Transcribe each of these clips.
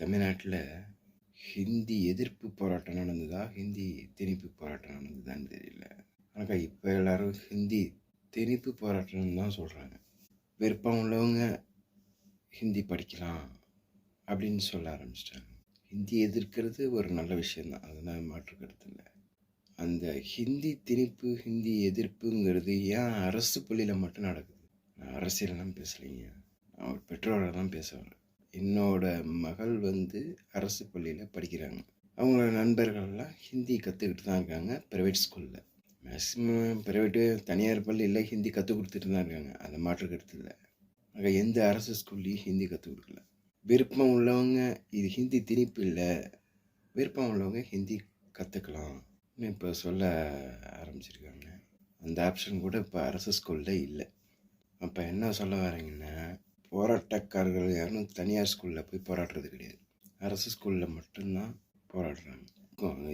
தமிழ்நாட்டில் ஹிந்தி எதிர்ப்பு போராட்டம் நடந்ததா? ஹிந்தி திணிப்பு போராட்டம் நடந்ததான்னு தெரியல. ஆனால் இப்போ எல்லோரும் ஹிந்தி திணிப்பு போராட்டம்னு தான் சொல்கிறாங்க விருப்பம் உள்ளவங்க ஹிந்தி படிக்கலாம் அப்படின்னு சொல்ல ஆரம்பிச்சிட்டாங்க. ஹிந்தி எதிர்க்கிறது ஒரு நல்ல விஷயந்தான் அதெல்லாம் மாற்று கருத்து இல்லை. அந்த ஹிந்தி திணிப்பு ஹிந்தி எதிர்ப்புங்கிறது ஏன் அரசு பள்ளியில் மட்டும் நடக்குது? நான் அரசியலெல்லாம் பேசலைங்க. நான் ஒரு பெற்றோரை தான் பேச வரேன் என்னோட மகள் வந்து அரசு பள்ளியில் படிக்கிறாங்க. அவங்களோட நண்பர்கள்லாம் ஹிந்தி கற்றுக்கிட்டு தான் இருக்காங்க ப்ரைவேட் ஸ்கூலில் மேக்ஸிமம் ப்ரைவேட்டு தனியார் பள்ளியில் ஹிந்தி கற்றுக் கொடுத்துட்டு தான் இருக்காங்க. அதை மாற்று கருத்து இல்லை. அங்கே எந்த அரசு ஸ்கூல்லையும் ஹிந்தி கற்றுக் கொடுக்கல. விருப்பம் உள்ளவங்க இது ஹிந்தி திணிப்பு இல்லை. விருப்பம் உள்ளவங்க ஹிந்தி கற்றுக்கலாம் இப்போ சொல்ல ஆரம்பிச்சிருக்காங்க. அந்த ஆப்ஷன் கூட இப்போ அரசு ஸ்கூலில் இல்லை. அப்போ என்ன சொல்ல வரீங்கன்னா போராட்டக்காரர்கள் யாரும் தனியார் ஸ்கூலில் போய் போராடுறது கிடையாது. அரசு ஸ்கூலில் மட்டும்தான் போராடுறாங்க.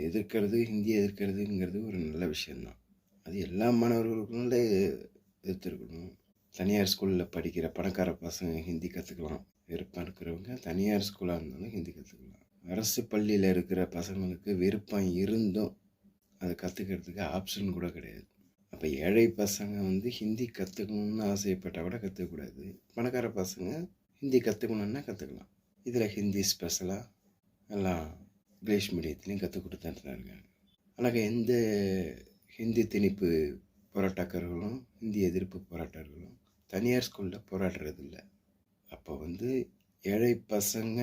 எதிர்க்கிறது ஹிந்தி எதிர்க்கிறதுங்கிறது ஒரு நல்ல விஷயந்தான் அது எல்லா மாணவர்களுக்கும் எதிர்த்துருக்கணும். தனியார் ஸ்கூலில் படிக்கிற பணக்கார பசங்க ஹிந்தி கற்றுக்கலாம் விருப்பம் இருக்கிறவங்க தனியார் ஸ்கூலாக இருந்தாலும் ஹிந்தி கற்றுக்கலாம் அரசு பள்ளியில் இருக்கிற பசங்களுக்கு விருப்பம் இருந்தும் அதை கற்றுக்கிறதுக்கு ஆப்ஷன் கூட கிடையாது. அப்போ ஏழை பசங்க வந்து ஹிந்தி கற்றுக்கணுன்னு ஆசைப்பட்டால் கூட கற்றுக்கக்கூடாது பணக்கார பசங்க ஹிந்தி கற்றுக்கணுன்னா கற்றுக்கலாம் இதில் ஹிந்தி ஸ்பெஷலாக எல்லாம் இங்கிலீஷ் மீடியத்துலேயும் கற்றுக் கொடுத்துட்டுறாங்க அழகாக எந்த ஹிந்தி திணிப்பு போராட்டக்காரர்களும் ஹிந்தி எதிர்ப்பு போராட்டர்களும் தனியார் ஸ்கூலில் போராடுறதில்ல. அப்போ வந்து ஏழை பசங்க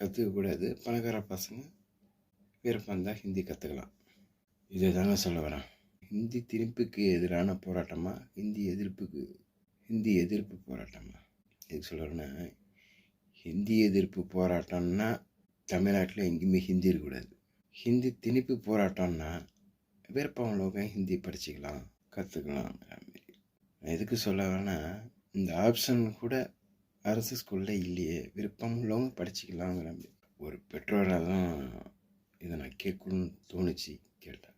கற்றுக்கக்கூடாது பணக்கார பசங்க விருப்பம் தான் ஹிந்தி கற்றுக்கலாம் இதை தாங்க சொல்ல வரேன். ஹிந்தி திணிப்புக்கு எதிரான போராட்டமா? ஹிந்தி எதிர்ப்புக்கு ஹிந்தி எதிர்ப்பு போராட்டமா? எதுக்கு சொல்கிறேன்னா ஹிந்தி எதிர்ப்பு போராட்டம்னா தமிழ்நாட்டில் எங்கேயுமே ஹிந்தி இருக்கக்கூடாது. ஹிந்தி திணிப்பு போராட்டம்னா விருப்பம் ஹிந்தி படிச்சுக்கலாம் கற்றுக்கலாம் மாதிரி. நான் எதுக்கு சொல்ல வேணா இந்த ஆப்ஷன் கூட அரசு ஸ்கூலில் இல்லையே விருப்பம் உள்ளவங்க படிச்சுக்கலாங்கிற மாதிரி. ஒரு பெற்றோராக தான் இதை நான் கேட்கணும்னு தோணுச்சு கேட்டேன்.